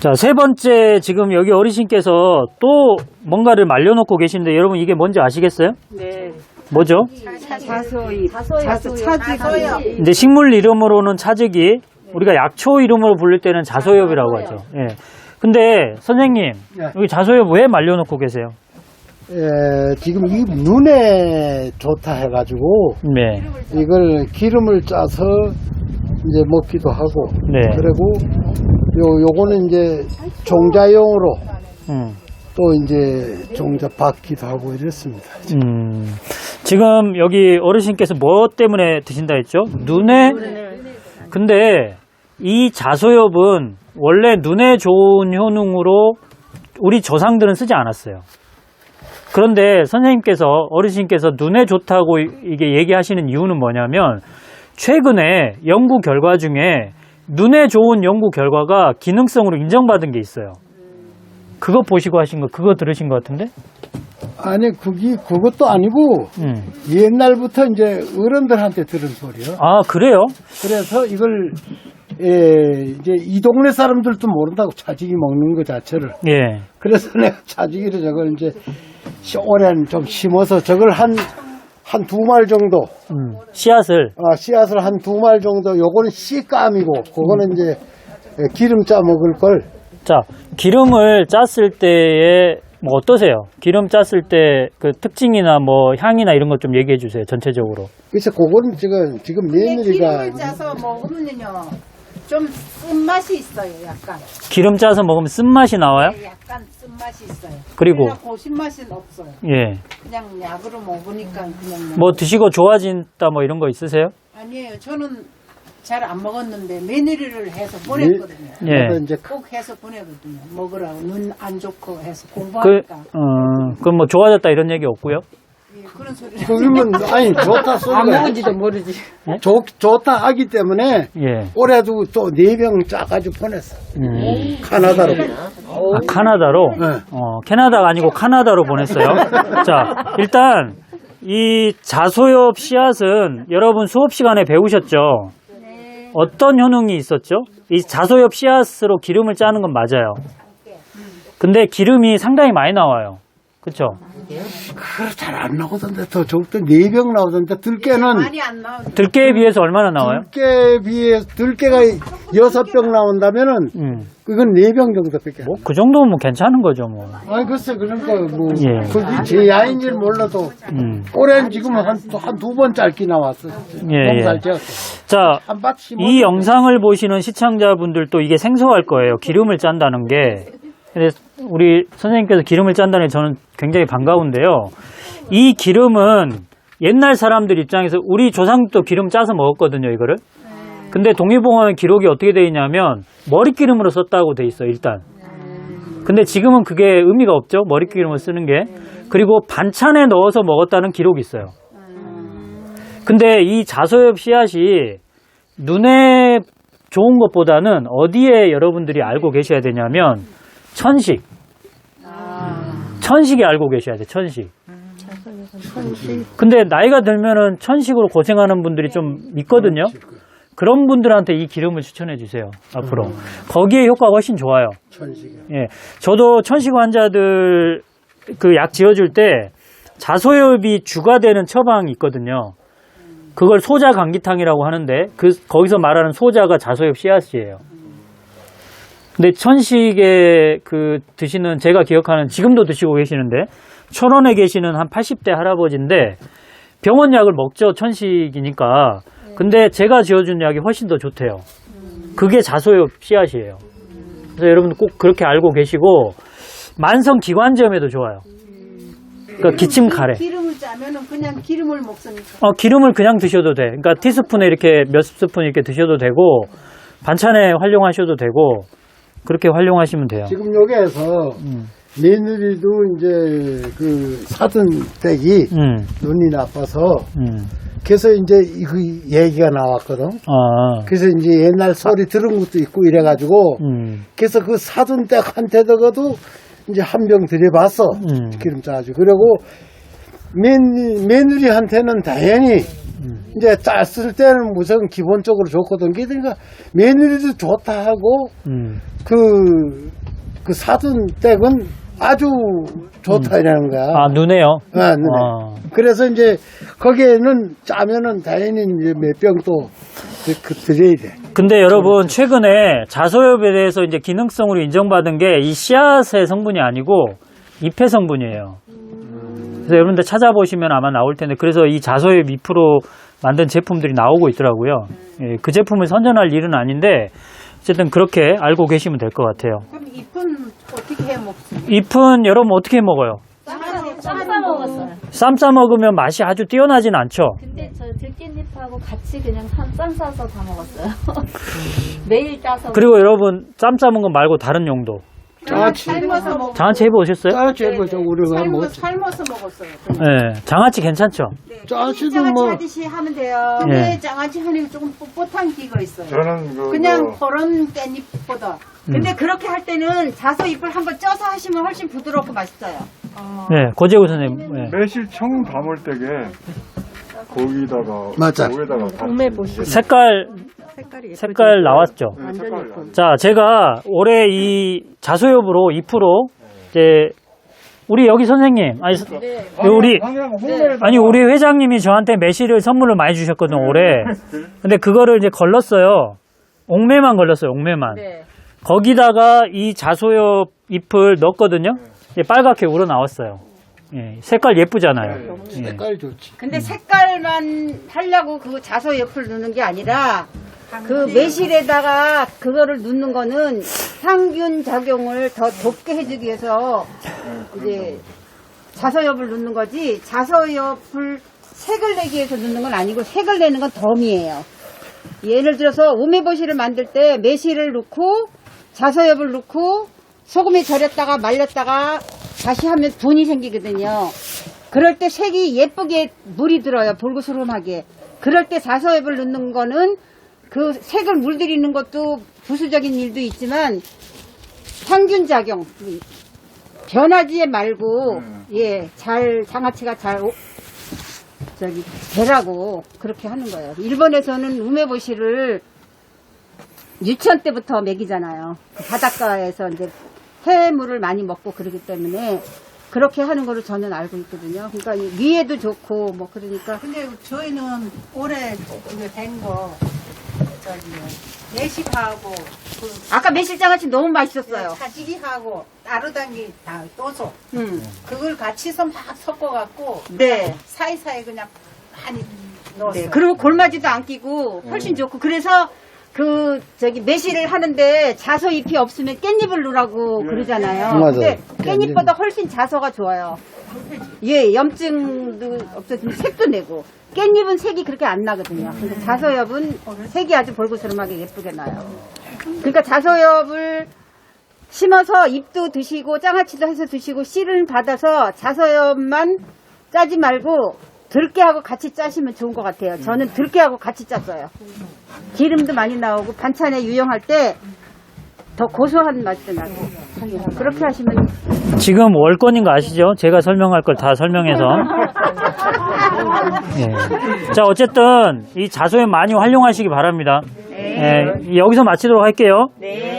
자, 세 번째 지금 여기 어르신께서 또 뭔가를 말려놓고 계신데 여러분 이게 뭔지 아시겠어요? 네. 뭐죠? 자소이. 자소, 차지. 이제 식물 이름으로는 차즈기, 우리가 약초 이름으로 부를 때는 자소엽이라고 하죠. 예. 근데 선생님, 네. 여기 자소엽 왜 말려놓고 계세요? 에, 지금 이 눈에 좋다 해가지고 네. 이걸 기름을 짜서 이제 먹기도 하고 네. 그리고 요 요거는 이제 종자용으로 음. 또 이제 종자 받기도 하고 이랬습니다. 음. 지금 여기 어르신께서 뭐 때문에 드신다 했죠? 눈에? 근데 이 자소엽은 원래 눈에 좋은 효능으로 우리 조상들은 쓰지 않았어요. 그런데 선생님께서 어르신께서 눈에 좋다고 이- 이게 얘기하시는 이유는 뭐냐면 최근에 연구 결과 중에 눈에 좋은 연구 결과가 기능성으로 인정받은 게 있어요. 그거 보시고 하신 거, 그거 들으신 것 같은데? 아니 그게 그것도 아니고 음. 옛날부터 이제 어른들한테 들은 소리요. 아, 그래요? 그래서 이걸 예, 이제 이 동네 사람들도 모른다고 차지기 먹는 거 자체를. 예. 그래서 내가 차지기를 저걸 이제 시- 오랜 좀 심어서 저걸 한, 한 두 말 정도, 음, 씨앗을 아, 씨앗을 한 두 말 정도, 요거는 씨감이고, 그거는 이제 예, 기름 짜 먹을 걸. 자 기름을 짰을 때에 뭐 어떠세요? 기름 짰을 때 그 특징이나 뭐 향이나 이런 것 좀 얘기해 주세요 전체적으로. 그래서 그거는 지금, 지금 며느리가 기름을 짜서 먹으면요. 좀 쓴맛이 있어요, 약간. 기름 짜서 먹으면 쓴맛이 나와요? 네, 약간 쓴맛이 있어요. 그리고? 그냥 고신맛은 없어요. 예. 그냥 약으로 먹으니까 그냥. 뭐 드시고 좋아진다 뭐 이런 거 있으세요? 아니에요. 저는 잘 안 먹었는데 며느리를 해서 보냈거든요. 예. 이제 꼭 해서 보내거든요. 먹으라고 눈 안 좋고 해서 그, 공부하니까 어, 그럼 뭐 좋아졌다 이런 얘기 없고요? 예, 그런 소리를 그러면, 아니, 좋다 소리가. 안 먹은지도 모르지. 좋, 좋다 하기 때문에 예. 올해도 또 네 병 짜가지고 보냈어. 음. 카나다로. 아, 카나다로? 네. 어, 캐나다가 아니고 카나다로 보냈어요. 자, 일단 이 자소엽 씨앗은 여러분 수업 시간에 배우셨죠? 어떤 효능이 있었죠? 이 자소엽 씨앗으로 기름을 짜는 건 맞아요. 근데 기름이 상당히 많이 나와요. 그쵸? 그거 잘안 나오던데, 더 적던 네병 나오던데, 들깨는, 많이 안 나오죠. 들깨에 비해서 얼마나 나와요? 들깨에 비해, 들깨가 여섯 병 나온다면은, 음, 그건 네 병 정도밖에 안 뭐, 그 정도면 뭐 괜찮은 거죠, 뭐. 아니 글쎄 그러니까 뭐 예. 그게 제 야인지 몰라도 음. 올해는 지금 한한 두 번 짧게 나왔어. 예, 농사를 예. 지었어. 자. 이 영상을 보시는 시청자분들도 이게 생소할 거예요. 기름을 짠다는 게. 근데 우리 선생님께서 기름을 짠다는 게 저는 굉장히 반가운데요. 이 기름은 옛날 사람들 입장에서 우리 조상도 기름 짜서 먹었거든요, 이거를. 근데 동의보험의 기록이 어떻게 돼 있냐면 머리 기름으로 썼다고 돼 있어요, 일단. 근데 지금은 그게 의미가 없죠, 머리 기름을 쓰는 게. 그리고 반찬에 넣어서 먹었다는 기록이 있어요. 근데 이 자소엽 씨앗이 눈에 좋은 것보다는 어디에 여러분들이 알고 계셔야 되냐면 천식. 천식에 알고 계셔야 돼, 천식. 근데 나이가 들면은 천식으로 고생하는 분들이 좀 있거든요. 그런 분들한테 이 기름을 추천해 주세요, 앞으로. 거기에 효과가 훨씬 좋아요. 천식이. 예. 저도 천식 환자들 그 약 지어줄 때 자소엽이 주가 되는 처방이 있거든요. 그걸 소자 감기탕이라고 하는데 그 거기서 말하는 소자가 자소엽 씨앗이에요. 근데 천식에 그 드시는 제가 기억하는 지금도 드시고 계시는데 철원에 계시는 한 80대 할아버지인데 병원 약을 먹죠 천식이니까. 근데 제가 지어준 약이 훨씬 더 좋대요. 그게 자소엽 씨앗이에요. 그래서 여러분 꼭 그렇게 알고 계시고 만성 기관지염에도 좋아요. 그러니까 기침 가래. 기름을 짜면은 그냥 기름을 먹으니까. 어, 기름을 그냥 드셔도 돼. 그러니까 티스푼에 이렇게 몇 스푼 이렇게 드셔도 되고 반찬에 활용하셔도 되고 그렇게 활용하시면 돼요. 지금 여기에서 음. 며느리도 이제 그 사돈 댁이 음, 눈이 나빠서 음. 그래서 이제 그 얘기가 나왔거든. 아, 그래서 이제 옛날 소리 들은 것도 있고 이래가지고 음, 그래서 그 사돈 댁한테도 이제 한 병 들여봤어. 음. 기름 짜가지고. 그리고 며느, 며느리한테는 다행히 이제 짰을 때는 무슨 기본적으로 좋거든. 그러니까 며느리도 좋다 하고 음. 그, 그 사둔 댁은 아주 좋다 이라는 거야. 아, 눈에요? 아, 네. 아. 그래서 이제 거기에는 짜면은 당연히 이제 몇 병또그 드려야 돼. 근데 여러분, 최근에 자소엽에 대해서 이제 기능성으로 인정받은 게 이 씨앗의 성분이 아니고 잎의 성분이에요. 그래서 여러분들 찾아보시면 아마 나올 텐데, 그래서 이 자소엽 잎으로 만든 제품들이 나오고 있더라고요. 예, 그 제품을 선전할 일은 아닌데, 어쨌든 그렇게 알고 계시면 될 것 같아요. 그럼 잎은 어떻게 해 먹습니까? 잎은 여러분 어떻게 먹어요? 쌈싸 먹었어요. 쌈싸 먹으면 맛이 아주 뛰어나진 않죠? 근데 저 들깻잎하고 같이 그냥 쌈, 쌈 싸서 다 먹었어요. 매일 따서. 그리고 여러분, 쌈 싸먹은 거 말고 다른 용도. 장아찌. 삶아서 먹 장아찌 해보셨어요? 장아찌 해보죠. 우리가 삶아, 뭐, 삶아서 먹었어요. 네, 장아찌 괜찮죠? 장아찌도 장아찌 뭐, 하듯이 하면 돼요. 근데 예. 장아찌 하는 게 조금 뻣뻣한 기가 있어요. 저는 그 그냥 뭐 그런 깻잎보다. 근데 그렇게 할 때는 자서 잎을 한번 쪄서 하시면 훨씬 부드럽고 맛있어요. 네, 고재우 선생님. 네. 매실 청 담을 때게 거기다가 맞아. 거기다가 다 색깔, 색깔 나왔죠? 네, 색깔이 안 자, 제가 올해 이 자소엽으로 2% 이제 우리 여기 선생님, 아니, 서- 우리 그냥 홍매를 아니 우리 회장님이 저한테 매실을 선물로 많이 주셨거든 올해. 근데 그거를 이제 걸렀어요. 옥매만 걸렸어요. 옥매만. 네. 거기다가 이 자소엽 잎을 넣었거든요. 이제 빨갛게 우러 나왔어요. 예, 색깔 예쁘잖아요. 예. 색깔 좋지. 근데 색깔만 하려고 그 자서 잎을 넣는 게 아니라 그 매실에다가 그거를 넣는 거는 항균 작용을 더 돋게 해주기 위해서 이제 자서엽을 넣는 거지 자서엽을 색을 내기 위해서 넣는 건 아니고 색을 내는 건 덤이에요. 예를 들어서 오메보시를 만들 때 매실을 넣고 자서엽을 넣고 소금에 절였다가 말렸다가 다시 하면 분이 생기거든요. 그럴 때 색이 예쁘게 물이 들어요. 볼그스름하게. 그럴 때 자서엽을 넣는 거는 그 색을 물들이는 것도 부수적인 일도 있지만 항균 작용 변하지 말고 예잘 장아찌가 잘 오- 저기 되라고 그렇게 하는 거예요. 일본에서는 우메보시를 유치원 때부터 먹이잖아요. 그 바닷가에서 이제 해물을 많이 먹고 그러기 때문에 그렇게 하는 거로 저는 알고 있거든요. 그러니까 이 위에도 좋고 뭐 그러니까 근데 저희는 올해 이거 된거 저기 내식하고 그 아까 매실장아찌 너무 맛있었어요. 사지기하고 따르당기 다 떠서 음. 그걸 같이서 막 섞어갖고 네. 사이사이 그냥 많이 넣었어요. 네. 그리고 골마지도 안 끼고 훨씬 좋고 그래서 그 저기 매실을 하는데 자서 잎이 없으면 깻잎을 넣으라고 그러잖아요. 맞아요. 근데 깻잎. 깻잎보다 훨씬 자서가 좋아요. 예, 염증도 없어지고 색도 내고 깻잎은 색이 그렇게 안 나거든요. 근데 자서엽은 색이 아주 볼고스름하게 예쁘게 나요. 그러니까 자서엽을 심어서 잎도 드시고 장아찌도 해서 드시고 씨를 받아서 자서엽만 짜지 말고 들깨하고 같이 짜시면 좋은 것 같아요. 저는 들깨하고 같이 짰어요. 기름도 많이 나오고 반찬에 유용할 때 더 고소한 맛도 나고 그렇게 하시면 지금 월권인 거 아시죠? 제가 설명할 걸 다 설명해서. 예. 자, 어쨌든 이 자소연 많이 활용하시기 바랍니다. 예, 여기서 마치도록 할게요. 네.